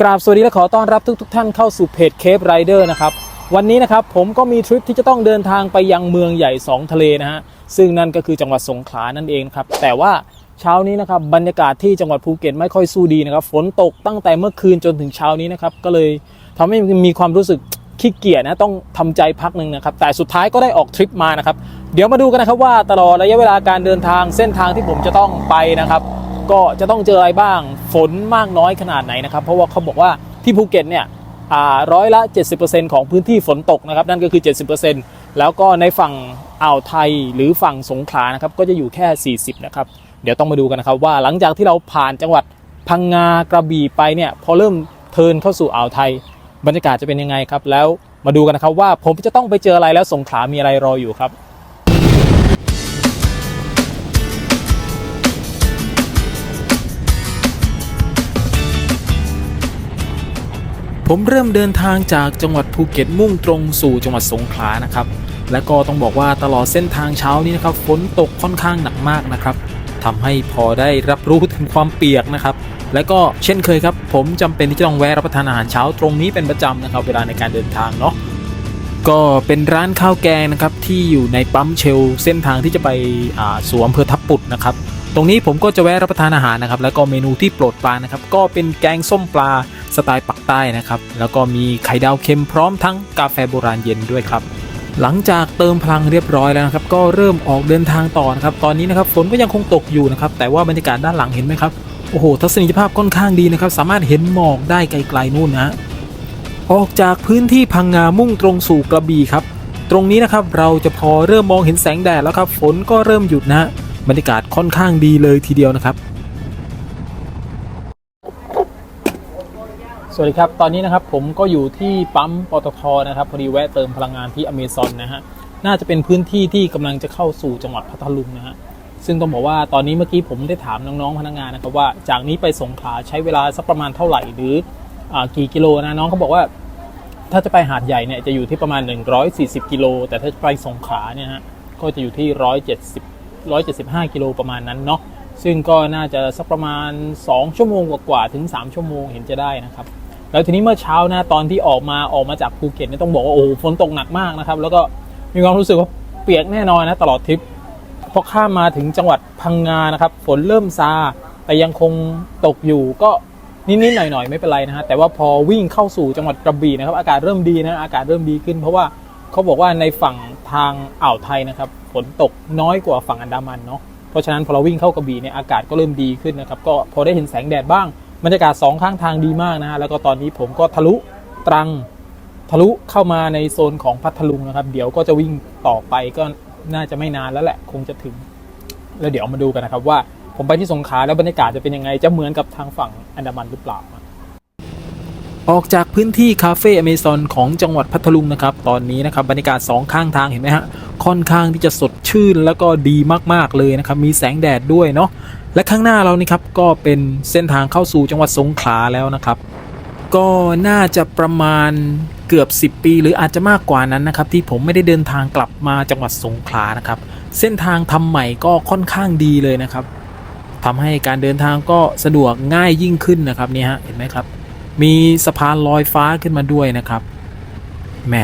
กราบสวัสดีและขอต้อนรับทุกทท่านเข้าสู่เพจเคปไรเดอร์นะครับวันนี้นะครับผมก็มีทริปที่จะต้องเดินทางไปยังเมืองใหญ่ 2 ทะเลนะฮะซึ่งนั่นก็คือจังหวัดสงขลานั่นเองครับแต่ว่าเช้านี้นะครับบรรยากาศที่จังหวัดภูเก็ตไม่ค่อยสู้ดีนะครับฝนตกตั้งแต่เมื่อคืนจนถึงเช้านี้นะครับก็เลยทำให้มีความรู้สึกขี้เกียจนะต้องทำใจพักหนึ่งนะครับแต่สุดท้ายก็ได้ออกทริปมานะครับเดี๋ยวมาดูกันนะครับว่าตลอดระยะเวลาการเดินทางเส้นทางที่ผมจะต้องไปนะครับ ก็จะต้องเจออะไรบ้าง ฝนมากน้อยขนาดไหนนะครับ เพราะว่าเขาบอกว่าที่ภูเก็ตเนี่ยร้อยละ 70%ของพื้นที่ฝนตกนะครับ นั่นก็คือ 70%แล้วก็ในฝั่งอ่าวไทยหรือฝั่งสงขลานะครับ ก็จะอยู่แค่ 40 นะครับ เดี๋ยวต้องมาดูกันนะครับ ว่าหลังจากที่เราผ่านจังหวัดพังงากระบี่ไปเนี่ย พอเริ่มเทินเข้าสู่อ่าวไทย บรรยากาศจะเป็นยังไงครับ แล้วมาดูกันนะครับว่าผมจะต้องไปเจออะไรแล้วสงขลามีอะไรรออยู่ครับ ผมเริ่มเดินทางจากจังหวัดภูเก็ตมุ่งตรงสู่จังหวัดสงขลานะครับ และก็ต้องบอกว่าตลอดเส้นทางเช้านี้นะครับฝนตกค่อนข้างหนักมากนะครับทำให้พอได้รับรู้ถึงความเปียกนะครับ และก็เช่นเคยครับ ผมจำเป็นที่จะต้องแวะรับประทานอาหารเช้าตรงนี้เป็นประจำนะครับ เวลาในการเดินทางเนาะก็เป็นร้านข้าวแกงนะครับที่อยู่ในปั๊มเชลเส้นทางที่จะไปอ่าสู่อำเภอทับปุดนะครับ ตรงนี้ผมก็จะแวะรับประทานอาหารนะครับแล้วก็เมนูที่โปรดปรานนะครับก็เป็นแกงส้มปลาสไตล์ปักใต้นะครับแล้วก็มีไข่ดาวเค็มพร้อมทั้งกาแฟโบราณเย็นด้วยครับหลังจากเติมพลังเรียบร้อยแล้วนะครับก็เริ่มออกเดินทางต่อนะครับตอนนี้นะครับฝนก็ยังคงตกอยู่นะครับแต่ว่าบรรยากาศด้านหลังเห็นไหมครับโอ้โหทัศนียภาพค่อนข้างดีนะครับสามารถเห็นหมอกได้ไกลๆนู่นนะออกจากพื้นที่พังงามุ่งตรงสู่กระบี่ครับ ตรงนี้นะครับเราจะพอเริ่มมองเห็นแสงแดดแล้วครับฝนก็เริ่มหยุดนะ บรรยากาศค่อนข้างดีเลยทีเดียวนะครับ สวัสดีครับ ตอนนี้นะครับผมก็อยู่ที่ปั๊มปตทนะครับ พอดีแวะเติมพลังงานที่อเมซอนนะฮะ น่าจะเป็นพื้นที่ที่กำลังจะเข้าสู่จังหวัดพัทลุงนะฮะ ซึ่งต้องบอกว่าตอนนี้เมื่อกี้ผมได้ถามน้องๆพนักงานนะครับว่าจากนี้ไปสงขลาใช้เวลาสักประมาณเท่าไหร่หรืออกี่กิโลนะน้องเขาบอกว่าถ้าจะไปหาดใหญ่เนี่ยจะอยู่ที่ประมาณ 140 กิโล แต่ถ้าไปสงขลาเนี่ยฮะก็จะอยู่ที่ 170 175 กิโลประมาณนั้นเนาะซึ่งก็น่าจะสักประมาณ 2 ชั่วโมงกว่าๆถึง 3 ชั่วโมงเห็นจะได้นะครับแล้วทีนี้เมื่อเช้านะตอนที่ออกมาออกมาจากภูเก็ตเนี่ยต้องบอกว่าโอ้โหฝนตกหนักมากนะครับแล้วก็มีความรู้สึกว่าเปียกแน่นอนนะตลอดทริปพอข้ามมาถึงจังหวัดพังงานะครับฝนเริ่มซาแต่ยังคงตกอยู่ก็นิดๆหน่อยๆไม่เป็นไรนะฮะแต่ว่าพอวิ่งเข้าสู่จังหวัดกระบี่นะครับอากาศเริ่มดีนะอากาศเริ่มดีขึ้น เพราะว่าเขาบอกว่าในฝั่ง ทางอ่าวไทยนะครับฝนตกน้อยกว่าฝั่งอันดามันเนาะเพราะฉะนั้นพอเราวิ่งเข้ากระบี่เนี่ยอากาศก็เริ่มดีขึ้นนะครับก็พอได้เห็นแสงแดดบ้างบรรยากาศสองข้างทางดีมากนะฮะแล้วก็ตอนนี้ผมก็ทะลุตรังทะลุเข้ามาในโซนของพัทลุงนะครับ เดี๋ยวก็จะวิ่งต่อไปก็น่าจะไม่นานแล้วแหละคงจะถึง แล้วเดี๋ยวมาดูกันนะครับว่าผมไปที่สงขลาแล้วบรรยากาศจะเป็นยังไงจะเหมือนกับทางฝั่งอันดามันหรือเปล่า ออกจากพื้นที่คาเฟ่อเมซอนของจังหวัดพัทลุงนะครับ ตอนนี้นะครับบรรยากาศสองข้างทางเห็นไหมฮะค่อนข้างที่จะสดชื่นแล้วก็ดีมากๆเลยนะครับ มีแสงแดดด้วยเนาะและข้างหน้าเรานี่ครับก็เป็นเส้นทางเข้าสู่จังหวัดสงขลาแล้วนะครับ ก็น่าจะประมาณเกือบ 10 ปี หรืออาจจะมากกว่านั้นนะครับ ที่ผมไม่ได้เดินทางกลับมาจังหวัดสงขลานะครับ เส้นทางทำใหม่ก็ค่อนข้างดีเลยนะครับทำให้การเดินทางก็สะดวกง่ายยิ่งขึ้นนะครับเนี่ยฮะเห็นไหมครับ มีสะพานลอยฟ้าขึ้นมาด้วยนะครับแหม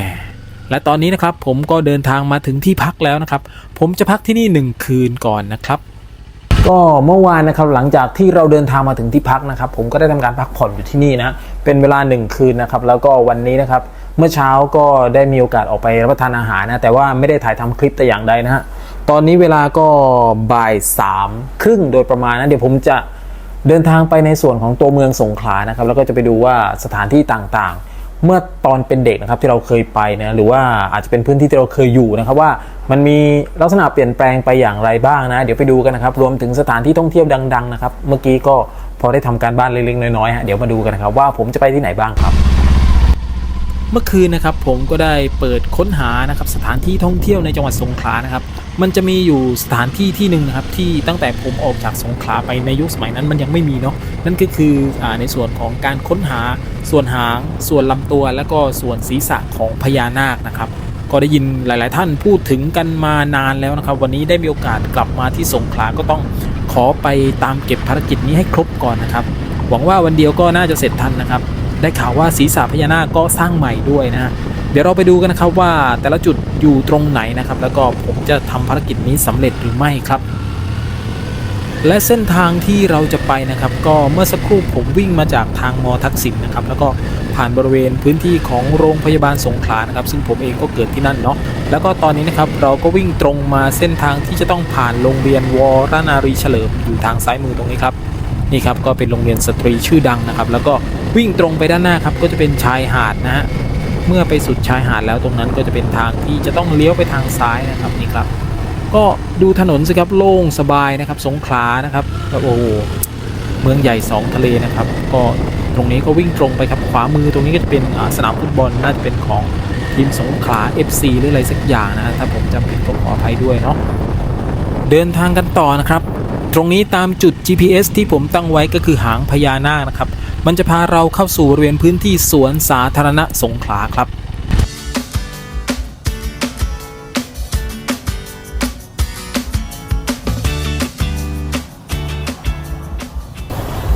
และตอนนี้นะครับผมก็เดินทางมาถึงที่พักแล้วนะครับ ผมจะพักที่นี่หนึ่งคืนก่อนนะครับ ก็เมื่อวานนะครับหลังจากที่เราเดินทางมาถึงที่พักนะครับ ผมก็ได้ทำการพักผ่อนอยู่ที่นี่นะเป็นเวลาหนึ่งคืนนะครับแล้วก็วันนี้นะครับเมื่อเช้าก็ได้มีโอกาสออกไปรับประทานอาหารนะแต่ว่าไม่ได้ถ่ายทำคลิปแต่อย่างใดนะฮะตอนนี้เวลาก็บ่ายสามครึ่งโดยประมาณนะเดี๋ยวผมจะ เดินทางไปในส่วนของตัวเมืองสงขลานะครับ แล้วก็จะไปดูว่าสถานที่ต่างๆ เมื่อตอนเป็นเด็กนะครับที่เราเคยไปนะหรือว่าอาจจะเป็นพื้นที่ที่เราเคยอยู่นะครับว่ามันมีลักษณะเปลี่ยนแปลงไปอย่างไรบ้างนะ เดี๋ยวไปดูกันนะครับ รวมถึงสถานที่ท่องเที่ยวดัง ๆ นะครับ เมื่อกี้ก็พอได้ทำการบ้านเล็กๆน้อยๆฮะเดี๋ยวมาดูกันนะครับว่าผมจะไปที่ไหนบ้างครับ เมื่อคืนนะครับผมก็ได้เปิดค้นหานะครับสถานที่ท่องเที่ยวในจังหวัดสงขลานะครับ มันจะมีอยู่สถานที่ที่หนึ่งนะครับที่ตั้งแต่ผมออกจากสงขลาไปในยุคสมัยนั้นมันยังไม่มีเนาะนั่นก็คืออในส่วนของการค้นหาส่วนหาง ส่วนลำตัว และก็ส่วนศีรษะของพญานาคนะครับ ก็ได้ยินหลาย ๆ ท่านพูดถึงกันมานานแล้วนะครับ วันนี้ได้มีโอกาสกลับมาที่สงขลาก็ต้องขอไปตามเก็บภารกิจนี้ให้ครบก่อนนะครับ หวังว่าวันเดียวก็น่าจะเสร็จทันนะครับ ได้ข่าวว่าศีรษะพญานาคก็สร้างใหม่ด้วยนะ เดี๋ยวเราไปดูกันนะครับว่าแต่ละจุดอยู่ตรงไหนนะครับ แล้วก็ผมจะทำภารกิจนี้สำเร็จหรือไม่ครับ และเส้นทางที่เราจะไปนะครับ ก็เมื่อสักครู่ผมวิ่งมาจากทางมอทักษิณนะครับ แล้วก็ผ่านบริเวณพื้นที่ของโรงพยาบาลสงขลานะครับ ซึ่งผมเองก็เกิดที่นั่นเนาะแล้วก็ตอนนี้นะครับเราก็วิ่งตรงมาเส้นทางที่จะต้องผ่านโรงเรียนวรนารีเฉลิมอยู่ทางซ้ายมือตรงนี้ครับนี่ครับก็เป็นโรงเรียนสตรีชื่อดังนะครับ แล้วก็วิ่งตรงไปด้านหน้าครับก็จะเป็นชายหาดนะฮะ เมื่อไปสุดชายหาดแล้วตรงนั้นก็จะเป็นทางที่จะต้องเลี้ยวไปทางซ้ายนะครับนี่ครับ ก็ดูถนนสิครับโล่งสบายนะครับ สงขลานะครับแล้วโอ้โหเมืองใหญ่สองทะเลนะครับ ก็ตรงนี้ก็วิ่งตรงไปครับขวามือตรงนี้ก็จะเป็นสนามฟุตบอลน่าจะเป็นของทีมสงขลา FC หรืออะไรสักอย่างนะฮะถ้าผมจำผิดก็ขออภัยด้วยเนาะเดินทางกันต่อนะครับ ตรงนี้ตามจุด GPS ที่ผมตั้งไว้ก็คือหางพญานาคนะครับ มันจะพาเราเข้าสู่บริเวณพื้นที่สวนสาธารณะสงขลาครับ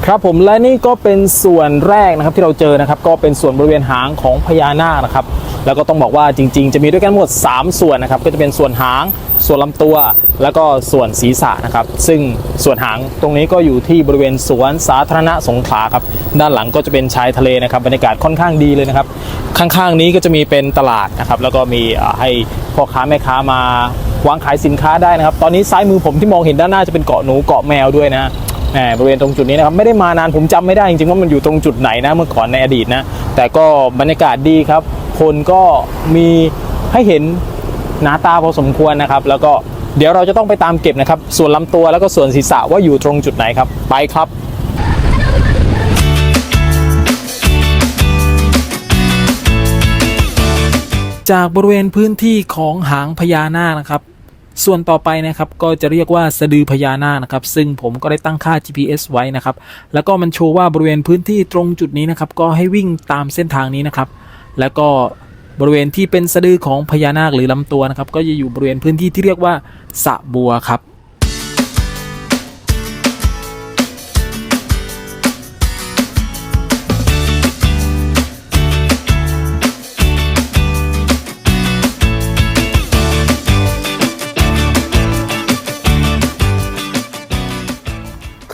ครับผมและนี่ก็เป็นส่วนแรกนะครับที่เราเจอนะครับ ก็เป็นส่วนบริเวณหางของพญานาคนะครับ แล้วก็ต้องบอกว่าจริง ๆ จะมีด้วยกันหมด 3 ส่วนนะครับ ก็จะเป็นส่วนหาง ส่วนลำตัว แล้วก็ส่วนศีรษะนะครับ ซึ่งส่วนหางตรงนี้ก็อยู่ที่บริเวณสวนสาธารณะสงขลาครับ ด้านหลังก็จะเป็นชายทะเลนะครับ บรรยากาศค่อนข้างดีเลยนะครับ ข้างๆนี้ก็จะมีเป็นตลาดนะครับ แล้วก็มีให้พ่อค้าแม่ค้ามาวางขายสินค้าได้นะครับ ตอนนี้ซ้ายมือผมที่มองเห็นด้านหน้าจะเป็นเกาะหนูเกาะแมวด้วยนะบริเวณตรงจุดนี้นะครับไม่ได้มานานผมจำไม่ได้จริงๆว่ามันอยู่ตรงจุดไหนนะเมื่อก่อนในอดีตนะแต่ก็บรรยากาศดีครับ คนก็มีให้เห็นหนาตาพอสมควรนะครับ แล้วก็เดี๋ยวเราจะต้องไปตามเก็บนะครับ ส่วนลำตัวแล้วก็ส่วนศีรษะว่าอยู่ตรงจุดไหนครับ ไปครับจากบริเวณพื้นที่ของหางพญานาคนะครับ ส่วนต่อไปนะครับก็จะเรียกว่าสะดือพญานาคนะครับ ซึ่งผมก็ได้ตั้งค่า GPS ไว้นะครับ แล้วก็มันโชว์ว่าบริเวณพื้นที่ตรงจุดนี้นะครับ ก็ให้วิ่งตามเส้นทางนี้นะครับ แล้วก็บริเวณที่เป็นสะดือของพญานาคหรือลำตัวนะครับ ก็จะอยู่บริเวณพื้นที่ที่เรียกว่าสะบัวครับ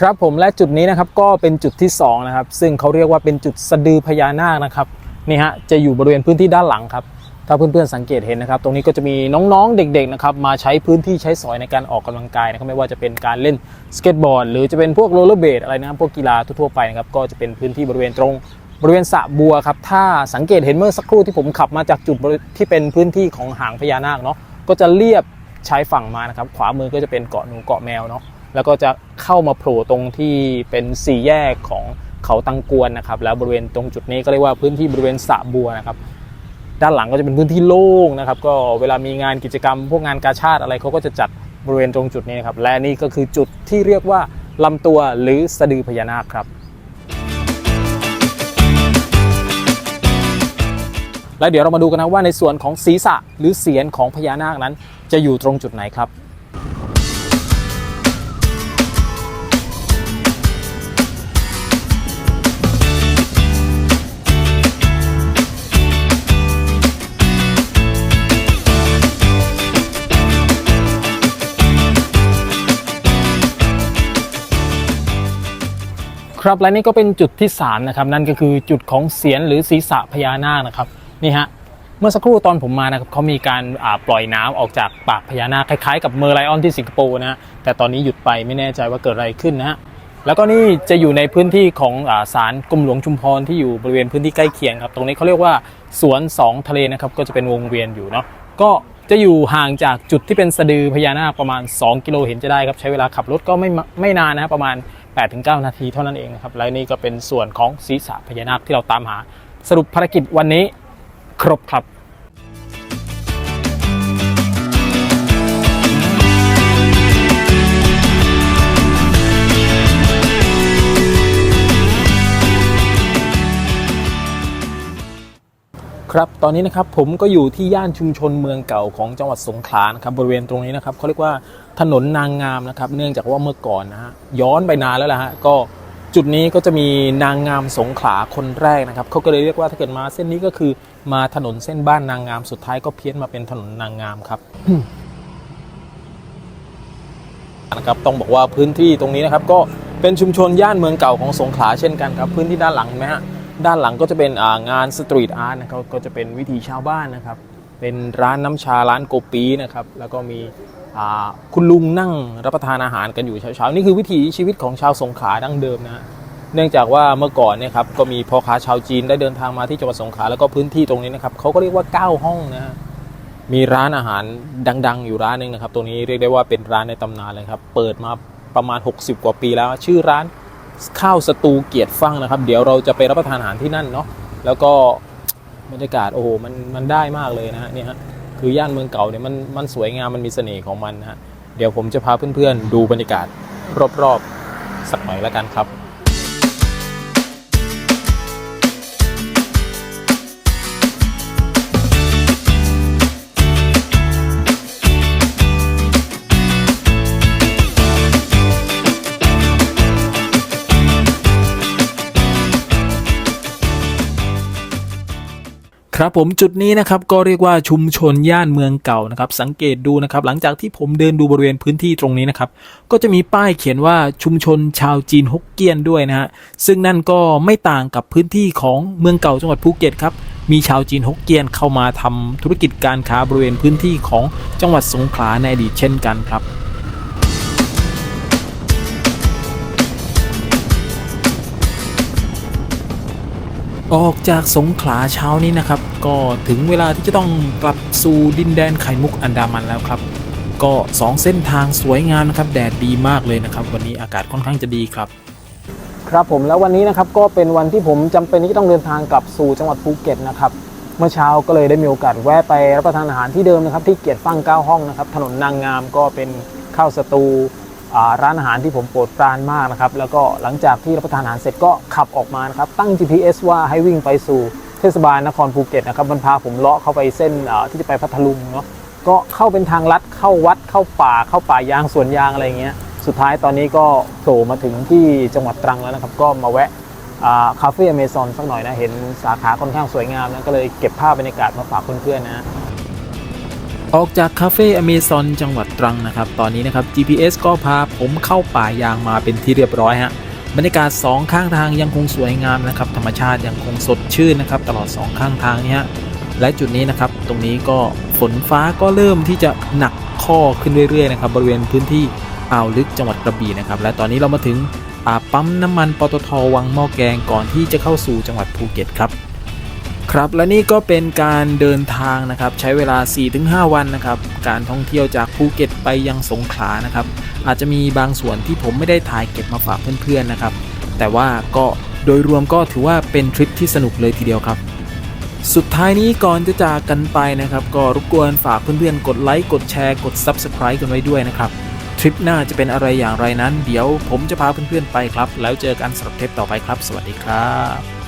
ครับผมและจุดนี้นะครับก็เป็นจุดที่สองนะครับซึ่งเขาเรียกว่าเป็นจุดสะดือพญานาคนะครับ นี่ฮะจะอยู่บริเวณพื้นที่ด้านหลังครับถ้าเพื่อนๆสังเกตเห็นนะครับ ตรงนี้ก็จะมีน้องๆเด็กๆนะครับมาใช้พื้นที่ใช้สอยในการออกกำลังกายนะครับไม่ว่าจะเป็นการเล่นสเก็ตบอร์ดหรือจะเป็นพวกโรลเลอร์เบดอะไรนะพวกกีฬาทั่วๆไปนะครับก็จะเป็นพื้นที่บริเวณตรงบริเวณสระบัวครับถ้าสังเกตเห็นเมื่อสักครู่ที่ผมขับมาจากจุดที่เป็นพื้นที่ของหางพญานาคเนาะก็จะเลียบชายฝั่งมานะครับขวามือก็จะเป็นเกาะหนูเกาะแมวเนาะแล้วก็จะเข้ามาโผล่ตรงที่เป็นสี่แยกของ เขาตังกวนนะครับแล้วบริเวณตรงจุดนี้ก็เรียกว่าพื้นที่บริเวณสระบัวนะครับด้านหลังก็จะเป็นพื้นที่โล่งนะครับก็เวลามีงานกิจกรรม พวกงานกาชาติอะไรเขาก็จะจัดบริเวณตรงจุดนี้นะครับและนี่ก็คือจุดที่เรียกว่าลำตัวหรือสะดือพญานาคครับ แล้วเดี๋ยวเรามาดูกันนะว่าในส่วนของศีรษะหรือเสียนของพญานาคนั้น จะอยู่ตรงจุดไหนครับ ครับและนี่ก็เป็นจุดที่3นะครับนั่นก็คือจุดของเสียนหรือศีรษะพญานาคนะครับนี่ฮะเมื่อสักครู่ตอนผมมานะครับเขามีการปล่อยน้ำออกจากปากพญานาคคล้ายๆ กับเมอร์ไลออนที่สิงคโปร์นะฮะแต่ตอนนี้หยุดไปไม่แน่ใจว่าเกิดอะไรขึ้นนะฮะแล้วก็นี่จะอยู่ในพื้นที่ของอาศาลกรมหลวงชุมพรที่อยู่บริเวณพื้นที่ใกล้เคียงครับ ตรงนี้เขาเรียกว่าสวนสองทะเลนะครับก็จะเป็นวงเวียนอยู่เนาะก็จะอยู่ห่างจากจุดที่เป็นสะดือพญานาคประมาณ 2 กิโลเห็นจะได้ครับใช้เวลาขับรถก็ไม่ไม่นานนะประมาณ 8-9 นาทีเท่านั้นเองนะครับ และนี่ก็เป็นส่วนของศีรษะพญานาคที่เราตามหา สรุปภารกิจวันนี้ครบครับ ครับตอนนี้นะครับผมก็อยู่ที่ย่านชุมชนเมืองเก่าของจังหวัดสงขลานะครับบริเวณตรงนี้นะครับเขาเรียกว่าถนนนางงามนะครับ เนื่องจากว่าเมื่อก่อนนะฮะย้อนไปนานแล้วล่ะฮะก็จุดนี้ก็จะมีนางงามสงขลาคนแรกนะครับเขาก็เลยเรียกว่าถ้าเกิดมาเส้นนี้ก็คือมาถนนเส้นบ้านนางงามสุดท้ายก็เพี้ยนมาเป็นถนนนางงามครับนะครับต้องบอกว่าพื้นที่ตรงนี้นะครับ ก็เป็นชุมชนย่านเมืองเก่าของสงขลาเช่นกันครับ พื้นที่ด้านหลังไหมฮะ ด้านหลังก็จะเป็นงานสตรีทอาร์ตนะครับก็จะเป็นวิถีชาวบ้านนะครับ เป็นร้านน้ำชาร้านโกปีนะครับ แล้วก็มีคุณลุงนั่งรับประทานอาหารกันอยู่เช้าๆนี่คือวิถีชีวิตของชาวสงขลาดั้งเดิมนะฮะเนื่องจากว่าเมื่อก่อนเนี่ยครับก็มีพ่อค้าชาวจีนได้เดินทางมาที่จังหวัดสงขลาแล้วก็พื้นที่ตรงนี้นะครับเขาก็เรียกว่าเก้าห้องนะฮะมีร้านอาหารดังๆ อยู่ร้านหนึ่งนะครับ ตรงนี้เรียกได้ว่าเป็นร้านในตำนานเลยครับ เปิดมาประมาณ 60 กว่าปีแล้ว ชื่อร้าน ข้าวสตูเกียรติฟังนะครับ เดี๋ยวเราจะไปรับประทานอาหารที่นั่นเนาะแล้วก็บรรยากาศโอ้โหมันมันได้มากเลยนะฮะเนี่ยฮะคือย่านเมืองเก่าเนี่ยมันมันสวยงามมันมีเสน่ห์ของมันนะฮะเดี๋ยวผมจะพาเพื่อนๆดูบรรยากาศรอบๆสักหน่อยแล้วกันครับ ครับผมจุดนี้นะครับก็เรียกว่าชุมชนย่านเมืองเก่านะครับสังเกตดูนะครับหลังจากที่ผมเดินดูบริเวณพื้นที่ตรงนี้นะครับก็จะมีป้ายเขียนว่าชุมชนชาวจีนฮกเกี้ยนด้วยนะฮะซึ่งนั่นก็ไม่ต่างกับพื้นที่ของเมืองเก่าจังหวัดภูเก็ตครับมีชาวจีนฮกเกี้ยนเข้ามาทำธุรกิจการค้าบริเวณพื้นที่ของจังหวัดสงขลาในอดีตเช่นกันครับ ออกจากสงขลาเช้านี้นะครับ ก็ถึงเวลาที่จะต้องกลับสู่ดินแดนไข่มุกอันดามันแล้วครับ ก็สองเส้นทางสวยงามนะครับ แดดดีมากเลยนะครับ วันนี้อากาศค่อนข้างจะดีครับ ครับผมแล้ววันนี้นะครับก็เป็นวันที่ผมจำเป็นที่ต้องเดินทางกลับสู่จังหวัดภูเก็ตนะครับเมื่อเช้าก็เลยได้มีโอกาสแวะไปรับประทานอาหารที่เดิมนะครับที่เกียรติฟั่งเก้าห้องนะครับถนนนางงามก็เป็นข้าวสตู ร้านอาหารที่ผมโปรดปรานมากนะครับแล้วก็หลังจากที่รับประทานอาหารเสร็จก็ขับออกมานะครับตั้ง GPS ว่าให้วิ่งไปสู่เทศบาลนครภูเก็ตนะครับมันพาผมเลาะเข้าไปเส้นที่จะไปพัทลุงเนาะก็เข้าเป็นทางลัดเข้าวัดเข้าป่าเข้าป่ายางสวนยางอะไรเงี้ยสุดท้ายตอนนี้ก็โผล่มาถึงที่จังหวัดตรังแล้วนะครับ ก็มาแวะคาเฟ่อเมซอนสักหน่อยนะ เห็นสาขาค่อนข้างสวยงามนะก็เลยเก็บภาพบรรยากาศมาฝากเพื่อนๆนะ ออกจากคาเฟ่อเมซอนจังหวัดตรังนะครับ ตอนนี้นะครับ GPS ก็พาผมเข้าป่ายางมาเป็นที่เรียบร้อยฮะ บรรยากาศสองข้างทางยังคงสวยงามนะครับ ธรรมชาติยังคงสดชื่นนะครับ ตลอดสองข้างทางนี้ฮะ และจุดนี้นะครับ ตรงนี้ก็ฝนฟ้าก็เริ่มที่จะหนักข้อขึ้นเรื่อยๆนะครับ บริเวณพื้นที่อ่าวลึกจังหวัดกระบี่นะครับ และตอนนี้เรามาถึงปั๊มน้ำมันปตทวังหม้อแกงก่อนที่จะเข้าสู่จังหวัดภูเก็ตครับ ครับและนี่ก็เป็นการเดินทางนะครับใช้เวลา 4-5 วันนะครับการท่องเที่ยวจากภูเก็ตไปยังสงขลานะครับอาจจะมีบางส่วนที่ผมไม่ได้ถ่ายเก็บมาฝากเพื่อนๆนะครับแต่ว่าก็โดยรวมก็ถือว่าเป็นทริปที่สนุกเลยทีเดียวครับ สุดท้ายนี้ก่อนจะจากกันไปนะครับ ก็รบกวนฝากเพื่อนๆ กดไลค์กดแชร์กด Subscribe กันไว้ด้วยนะครับทริปหน้าจะเป็นอะไรอย่างไรนั้น เดี๋ยวผมจะพาเพื่อนๆไปครับ แล้วเจอกันสำหรับเทปต่อไปครับ สวัสดีครับ